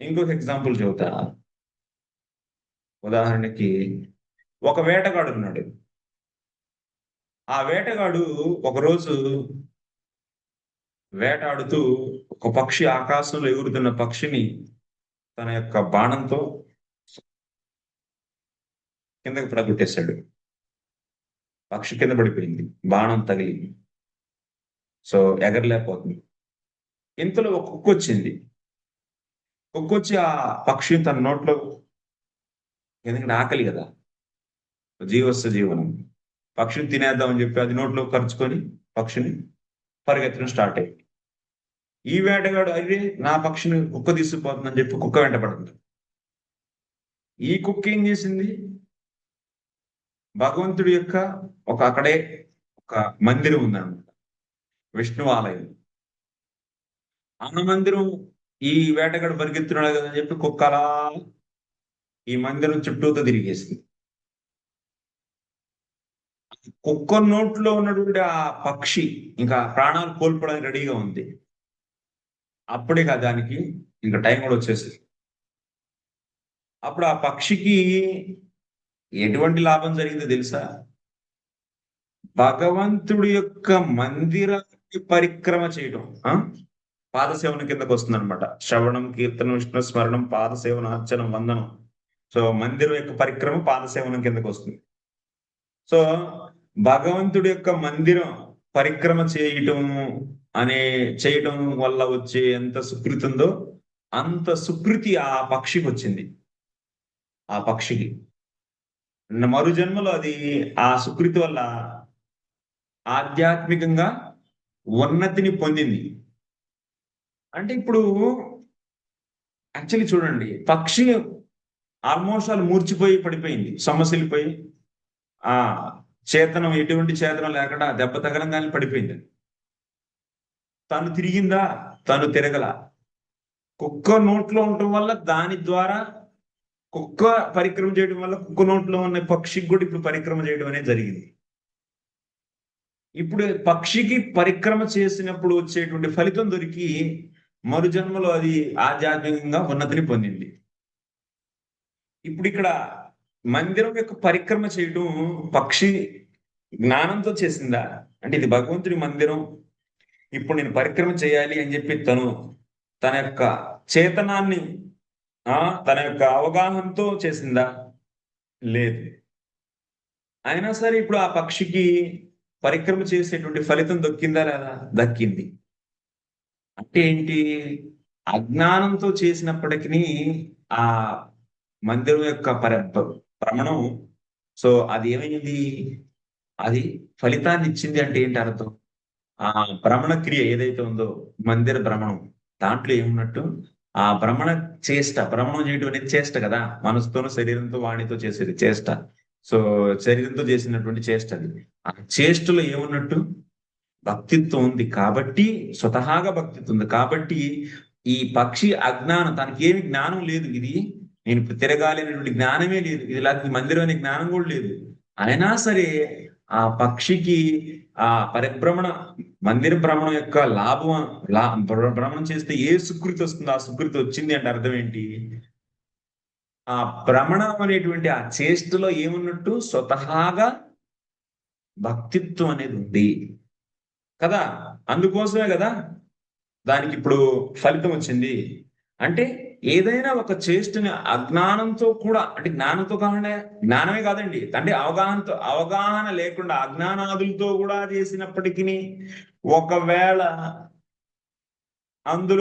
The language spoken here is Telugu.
ఇంకొక ఎగ్జాంపుల్ చెబుతా. ఉదాహరణకి ఒక వేటగాడు ఉన్నాడు. ఆ వేటగాడు ఒకరోజు వేటాడుతూ ఒక పక్షి ఆకాశంలో ఎగురుతున్న పక్షిని తన యొక్క బాణంతో కిందకి పడగొట్టేశాడు. పక్షి కింద పడిపోయింది. బాణం తగిలింది. సో ఎగరలేకపోతుంది. ఇంతలో ఒక కుక్క వచ్చింది. కుక్క వచ్చి ఆ పక్షిని తన నోట్లో ఎందుకంటే ఆకలి కదా. జీవస్వ జీవనం. పక్షిని తినేద్దామని చెప్పి అది నోట్లో ఖర్చుకొని పక్షిని పరిగెత్తడం స్టార్ట్ అయింది. ఈ వేటగాడు అరే నా పక్షిని కుక్క తీసుకుపోతుందని చెప్పి కుక్క వెంట పడుతుంది ఈ కుక్క ఏం చేసింది? భగవంతుడి యొక్క ఒక అక్కడే ఒక మందిరం ఉందన్నమాట. విష్ణు ఆలయం. అన్న మందిరం ఈ వేటగాడు పరిగెత్తున్నాడు కదా అని చెప్పి కుక్క అలా ఈ మందిరం చుట్టూతో తిరిగేసింది. కుక్క నోట్లో ఉన్నటువంటి ఆ పక్షి ఇంకా ప్రాణాలు కోల్పోవడానికి రెడీగా ఉంది. అప్పుడే కదా దానికి ఇంకా టైం కూడా వచ్చేసింది. అప్పుడు ఆ పక్షికి ఎటువంటి లాభం జరిగిందో తెలుసా? భగవంతుడి యొక్క మందిరాన్ని పరిక్రమ చేయడం ఆ? పాదసేవన కిందకు వస్తుంది అనమాట శ్రవణం కీర్తనం విష్ణు స్మరణం పాదసేవన అర్చనం వందనం. సో మందిరం యొక్క పరిక్రమ పాదసేవనం కిందకు వస్తుంది. సో భగవంతుడి యొక్క మందిరం పరిక్రమ చేయటం అనే చేయటం వల్ల వచ్చే ఎంత సుకృతి ఉందో అంత సుకృతి ఆ పక్షికి వచ్చింది. ఆ పక్షికి. మరు జన్మలో అది ఆ సుకృతి వల్ల ఆధ్యాత్మికంగా ఉన్నతిని పొందింది. అంటే ఇప్పుడు యాక్చువల్లీ చూడండి పక్షి ఆల్మోస్ట్ వాళ్ళు మూర్చిపోయి పడిపోయింది సొమ్మసిల్లిపోయి ఆ చేతనం ఎటువంటి చేతనం లేకుండా దెబ్బ తగలంగానే పడిపోయింది. తను తిరిగిందా? తను తిరగల. కుక్క నోట్లో ఉండటం వల్ల దాని ద్వారా కుక్క పరిక్రమ చేయడం వల్ల కుక్క నోట్లో ఉన్న పక్షికి కూడా ఇప్పుడు పరిక్రమ చేయడం అనేది జరిగింది. ఇప్పుడు పక్షికి పరిక్రమ చేసినప్పుడు వచ్చేటువంటి ఫలితం దొరికి మరు జన్మలో అది ఆధ్యాత్మికంగా ఉన్నతిని పొందింది. ఇప్పుడు ఇక్కడ మందిరం యొక్క పరిక్రమ చేయటం పక్షి జ్ఞానంతో చేసిందా? అంటే ఇది భగవంతుడి మందిరం. ఇప్పుడు నేను పరిక్రమ చేయాలి అని చెప్పి తను తన యొక్క చేతనాన్ని ఆ తన యొక్క అవగాహనతో చేసిందా? లేదు. అయినా సరే ఇప్పుడు ఆ పక్షికి పరిక్రమ చేసేటువంటి ఫలితం దొక్కిందా లేదా? దక్కింది. అంటే ఏంటి? అజ్ఞానంతో చేసినప్పటికీ ఆ మందిరం యొక్క పర భ్రమణం సో అది ఏమైంది? అది ఫలితాన్ని ఇచ్చింది అంటే ఏంటి అర్థం? ఆ భ్రమణ క్రియ ఏదైతే ఉందో మందిర భ్రమణం దాంట్లో ఏమున్నట్టు? ఆ భ్రమణ చేష్ట భ్రమణం చేయడం అనేది చేష్ట కదా? మనసుతోనూ శరీరంతో వాణితో చేసేది చేష్ట. సో శరీరంతో చేసినటువంటి చేష్ట అది. ఆ చేష్టలో ఏమున్నట్టు? భక్తిత్వం ఉంది కాబట్టి స్వతహాగా భక్తిత్వం ఉంది కాబట్టి ఈ పక్షి అజ్ఞానం తనకి ఏమి జ్ఞానం లేదు ఇది. నేను ఇప్పుడు జ్ఞానమే లేదు. ఇది లేకపోతే మందిరం అనే జ్ఞానం కూడా లేదు. అయినా సరే ఆ పక్షికి ఆ పరిభ్రమణ మందిర భ్రమణం యొక్క లాభం లా భ్రమణం చేస్తే ఏ సుకృతి వస్తుందో ఆ సుకృతి వచ్చింది అంటే అర్థం ఏంటి? ఆ భ్రమణం అనేటువంటి ఆ చేష్టలో ఏమున్నట్టు స్వతహాగా భక్తిత్వం అనేది ఉంది. కదా? అందుకోసమే కదా? దానికి ఇప్పుడు ఫలితం వచ్చింది. అంటే ఏదైనా ఒక చేష్టని అజ్ఞానంతో కూడా అంటే జ్ఞానంతో కాకుండా జ్ఞానమే కాదండి. అంటే అవగాహనతో అవగాహన లేకుండా అజ్ఞానాదులతో కూడా చేసినప్పటికీ ఒకవేళ అందులో